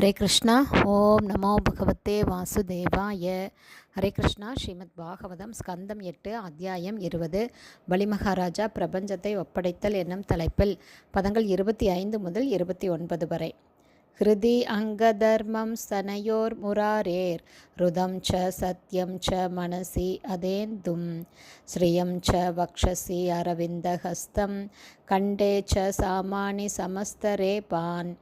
ஹரே கிருஷ்ணா ஓம் நமோ பகவத்தே வாசுதேவாய. ஹரே கிருஷ்ணா ஸ்ரீமத் பாகவதம் ஸ்கந்தம் எட்டு அத்தியாயம் இருபது. பலிமகாராஜா பிரபஞ்சத்தை ஒப்படைத்தல் என்னும் தலைப்பில் பதங்கள் இருபத்தி ஐந்து முதல் இருபத்தி ஒன்பது வரை. ஹிருதி அங்கதர்மம் சனையோர் முராரேர் ருதம் ச சத்யம் ச மனசி அதேந்தும். ஸ்ரீயம் ச வக்ஷசி அரவிந்தஹஸ்தம் கண்டே ச சாமானி சமஸ்தரே பான்.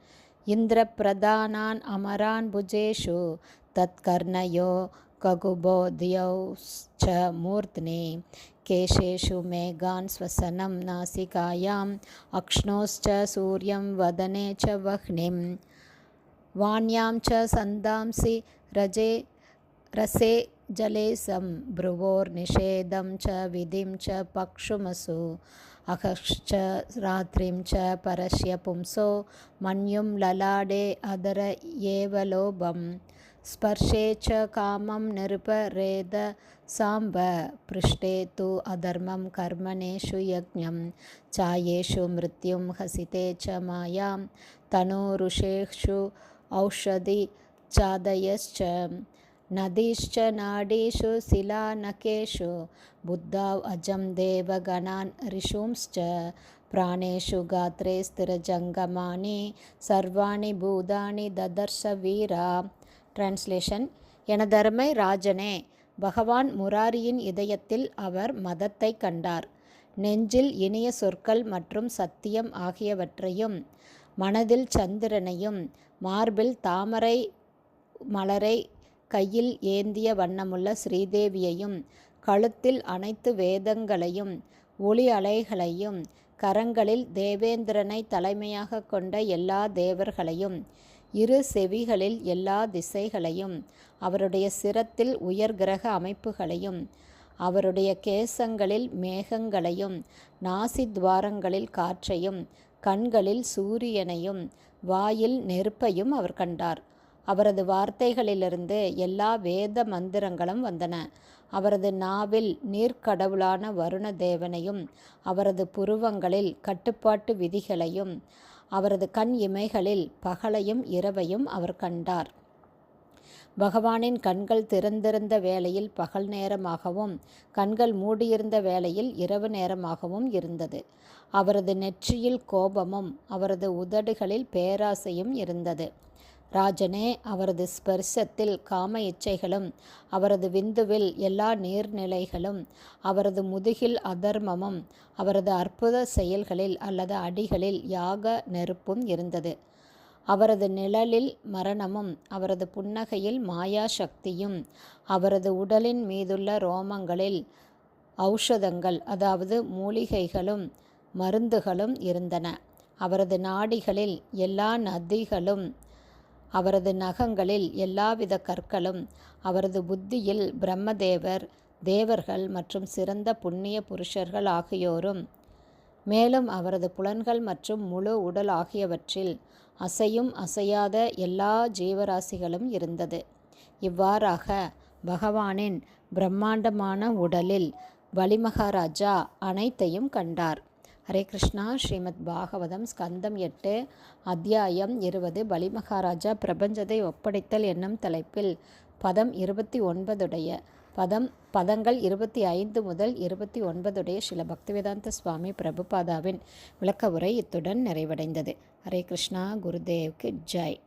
इन्द्रप्रदानान् अमरान् भुजेषु तत्कर्णयो कगुबोध्यौश्च मूर्ध्नि। केशेषु मेघान् स्वसनं नासिकायाम् अक्ष्णोश्च सूर्यं वदने च वह्निं वाण्यां च सन्दांसि रजे रसे जले सं भ्रुवोर्निषेधं च विधिं च पक्षुमसु अहश्च रात्रिं च परस्य पुंसो मन्युं ललाडे अदर एव लोभं। स्पर्शे च कामं निरुपरेद साम्ब पृष्ठे तु अधर्मं कर्मणेषु यज्ञं। चायेषु मृत्युं हसिते च मायां तनूरुषेषु औषधि चादयश्च नदीश्च नाडीषु शिलानकेषु बुद्धौ अजं देवगणान् ऋषूंश्च प्राणेषु गात्रे स्थिरजङ्गमानि सर्वाणि பூதானி ததர்ஷ வீரா டிரான்ஸ்லேஷன் எனதருமை ராஜனே பகவான் முராரியின் இதயத்தில் அவர் மதத்தை கண்டார் நெஞ்சில் இனிய சொற்கள் மற்றும் சத்தியம் ஆகியவற்றையும் மனதில் சந்திரனையும் மார்பில் தாமரை மலரை கையில் ஏந்திய வண்ணமுள்ள ஸ்ரீதேவியையும் கழுத்தில் அனைத்து வேதங்களையும் ஒளி அலைகளையும் கரங்களில் தேவேந்திரனை தலைமையாக கொண்ட எல்லா தேவர்களையும் இரு செவிகளில் எல்லா திசைகளையும் அவருடைய சிரத்தில் உயர் கிரக அமைப்புகளையும் அவருடைய கேசங்களில் மேகங்களையும் நாசி துவாரங்களில் காற்றையும் கண்களில் சூரியனையும் வாயில் நெருப்பையும் அவர் கண்டார். அவரது வார்த்தைகளிலிருந்து எல்லா வேத மந்திரங்களும் வந்தன. அவரது நாவில் நீர்க்கடவுளான வருண தேவனையும் அவரது புருவங்களில் கட்டுப்பாட்டு விதிகளையும் அவரது கண் இமைகளில் பகலையும் இரவையும் அவர் கண்டார். பகவானின் கண்கள் திறந்திருந்த வேளையில் பகல் நேரமாகவும் கண்கள் மூடியிருந்த வேளையில் இரவு நேரமாகவும் இருந்தது. அவரது நெற்றியில் கோபமும் அவரது உதடுகளில் பேராசையும் இருந்தது. ராஜனே அவரது ஸ்பர்சத்தில் காம இச்சைகளும் அவரது விந்துவில் எல்லா நீர்நிலைகளும் அவரது முதுகில் அதர்மமும் அவரது அற்புத செயல்களில் அல்லது அடிகளில் யாக நெருப்பும் இருந்தது. அவரது நிழலில் மரணமும் அவரது புன்னகையில் மாயா சக்தியும் அவரது உடலின் மீதுள்ள ரோமங்களில் ஔஷதங்கள் அதாவது மூலிகைகளும் மருந்துகளும் இருந்தன. அவரது நாடிகளில் எல்லா நதிகளும் அவரது நகங்களில் எல்லாவித கற்களும் அவரது புத்தியில் பிரம்மதேவர் தேவர்கள் மற்றும் சிறந்த புண்ணிய புருஷர்கள் ஆகியோரும் மேலும் அவரது புலன்கள் மற்றும் முழு உடல் ஆகியவற்றில் அசையும் அசையாத எல்லா ஜீவராசிகளும் இருந்தது. இவ்வாறாக பகவானின் பிரம்மாண்டமான உடலில் வலிமகாராஜா அனைத்தையும் கண்டார். ஹரே கிருஷ்ணா ஸ்ரீமத் பாகவதம் ஸ்கந்தம் எட்டு அத்தியாயம் இருபது பலிமகாராஜா பிரபஞ்சத்தை ஒப்படைத்தல் என்னும் தலைப்பில் பதம் இருபத்தி ஒன்பதுடைய பதம் பதங்கள் இருபத்தி ஐந்து முதல் இருபத்தி ஒன்பதுடைய சில பக்திவேதாந்த சுவாமி பிரபுபாதாவின் விளக்க உரை இத்துடன் நிறைவடைந்தது. ஹரே கிருஷ்ணா குருதேவ்க்கு ஜெய்.